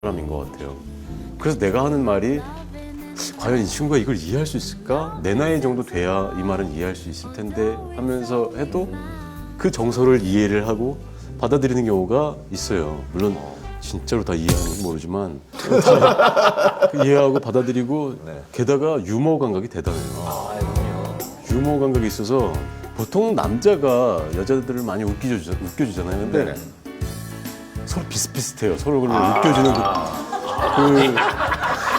사람인 것 같아요. 그래서 내가 하는 말이 과연 이 친구가 이걸 이해할 수 있을까? 내 나이 정도 돼야 이 말은 이해할 수 있을 텐데 하면서 해도 그 정서를 이해를 하고 받아들이는 경우가 있어요. 물론 진짜로 다 이해하는지 모르지만 다 이해하고 받아들이고 네. 게다가 유머 감각이 대단해요. 아. 유머 감각이 있어서 보통 남자가 여자들을 많이 웃겨주, 웃겨주잖아요. 근데. 서로 비슷비슷해요. 서로 그걸 웃겨주는 그,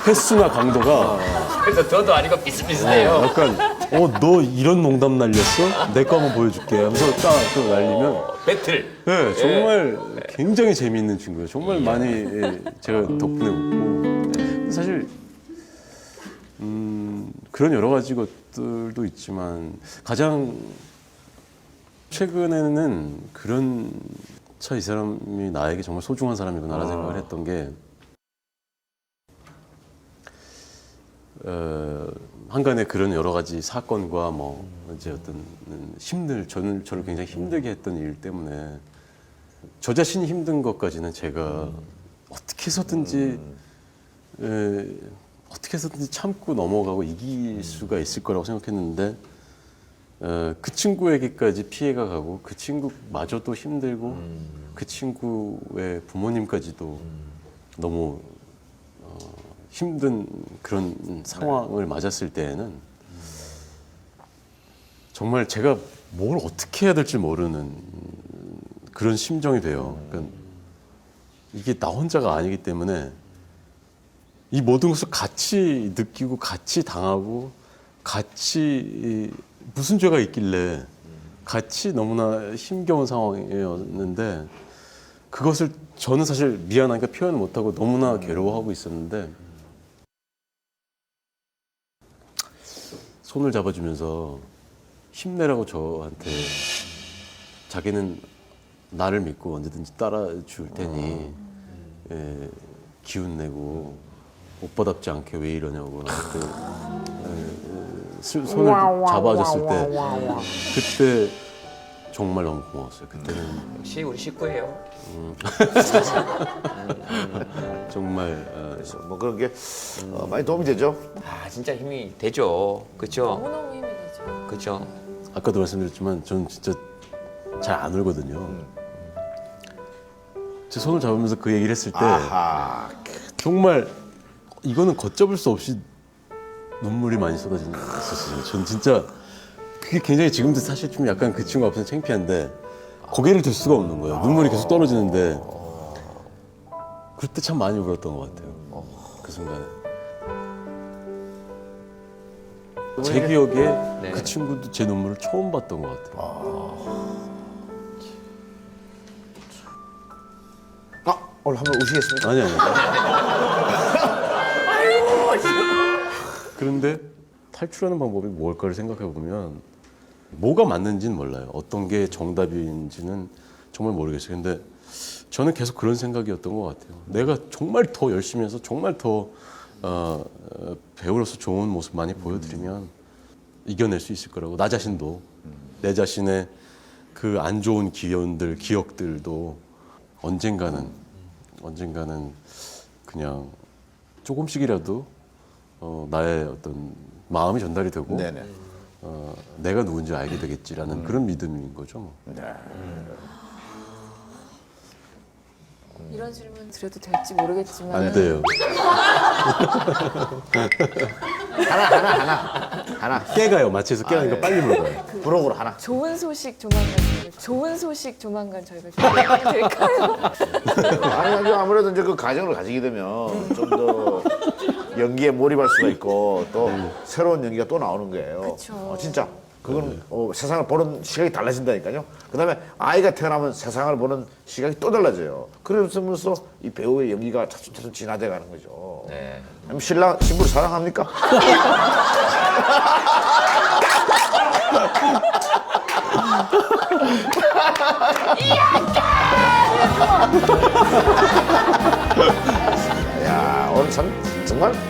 그 횟수나 강도가 그래서 저도 아니고 비슷비슷해요. 약간 어 너 이런 농담 날렸어? 내 거 한번 보여줄게 하면서 딱또 날리면 배틀. 네, 정말 굉장히 재미있는 친구예요. 정말 많이 예, 제가 덕분에 웃고 사실 음, 그런 여러 가지 것들도 있지만 가장 최근에는 그런 차 이 사람이 나에게 정말 소중한 사람이구나라는 생각을 했던 게 어, 한간에 그런 여러 가지 사건과 뭐 이제 어떤 힘들 저는 저를 굉장히 힘들게 했던 일 때문에 저 자신이 힘든 것까지는 제가 어떻게 해서든지 에, 어떻게 해서든지 참고 넘어가고 이길 수가 있을 거라고 생각했는데 어, 그 친구에게까지 피해가 가고 그 친구마저도 힘들고 그 친구의 부모님까지도 너무 어, 힘든 그런 상황을 맞았을 때에는 정말 제가 뭘 어떻게 해야 될지 모르는 그런 심정이 돼요. 그러니까 이게 나 혼자가 아니기 때문에 이 모든 것을 같이 느끼고 같이 당하고 같이 이 무슨 죄가 있길래 같이 너무나 힘겨운 상황이었는데 그것을 저는 사실 미안하니까 표현을 못하고 너무나 괴로워하고 있었는데 손을 잡아주면서 힘내라고 저한테 자기는 나를 믿고 언제든지 따라줄 테니 예, 기운 내고 오빠답지 않게 왜 이러냐고 나한테 손을 잡아줬을 때 그때 정말 너무 고마웠어요. 그때는 역시 우리 식구예요. 정말 어, 그래서 뭐 그런 게 어, 많이 도움이 되죠. 아 진짜 힘이 되죠. 그렇죠. 너무너무 힘이 되죠. 그렇죠. 아까도 말씀드렸지만 저는 진짜 잘 안 울거든요. 제 손을 잡으면서 그 얘기를 했을 때 아하. 정말 이거는 걷잡을 수 없이 눈물이 많이 쏟아지는 게 있었어요. 전 진짜 그게 굉장히 지금도 사실 좀 약간 그 친구 앞에서 창피한데 고개를 들 수가 없는 거예요. 눈물이 계속 떨어지는데 그때 참 많이 울었던 것 같아요. 그 순간에. 제 기억에 네. 그 친구도 제 눈물을 처음 봤던 것 같아요. 아, 오늘 한번 우시겠습니까? 아니 아니. 그런데 탈출하는 방법이 뭘까를 생각해 보면 뭐가 맞는지는 몰라요. 어떤 게 정답인지는 정말 모르겠어요. 근데 저는 계속 그런 생각이었던 것 같아요. 내가 정말 더 열심히 해서 정말 더 어, 어, 배우로서 좋은 모습 많이 보여드리면 이겨낼 수 있을 거라고 나 자신도 내 자신의 그 안 좋은 기운들 기억들도 언젠가는 언젠가는 그냥 조금씩이라도 어, 나의 어떤 마음이 전달이 되고 네네. 어, 내가 누군지 알게 되겠지라는 그런 믿음인 거죠. 뭐. 이런 질문 드려도 될지 모르겠지만 안 돼요. 하나, 하나, 하나. 하나. 깨가요. 마치에서 깨가니까 빨리 물어봐요. 부록으로 하나. 좋은 소식 조만간 저희가 좋은 소식 조만간 저희가 드려도 될까요? 아니, 아니, 아무래도 이제 그 가정을 가지게 되면 좀 더 연기에 몰입할 수가 있고 또 새로운 연기가 또 나오는 거예요. 그쵸. 어, 진짜. 그건 어, 세상을 보는 시각이 달라진다니까요. 그다음에 아이가 태어나면 세상을 보는 시각이 또 달라져요. 그러면서 이 배우의 연기가 차츰차츰 진화돼 가는 거죠. 네. 그럼 신랑 신부를 사랑합니까? 야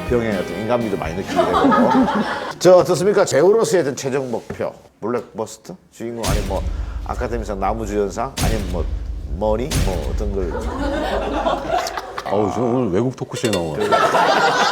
병의 어떤 인간미도 많이 느끼게 되고. 저 어떻습니까? 배우로서의 어떤 최종 목표. 블랙버스터? 주인공 아니면 뭐 아카데미상 나무주연상? 아니면 뭐 머니? 뭐 어떤 걸? 어우, 저는 오늘 외국 토크쇼에 나온 것 같아요.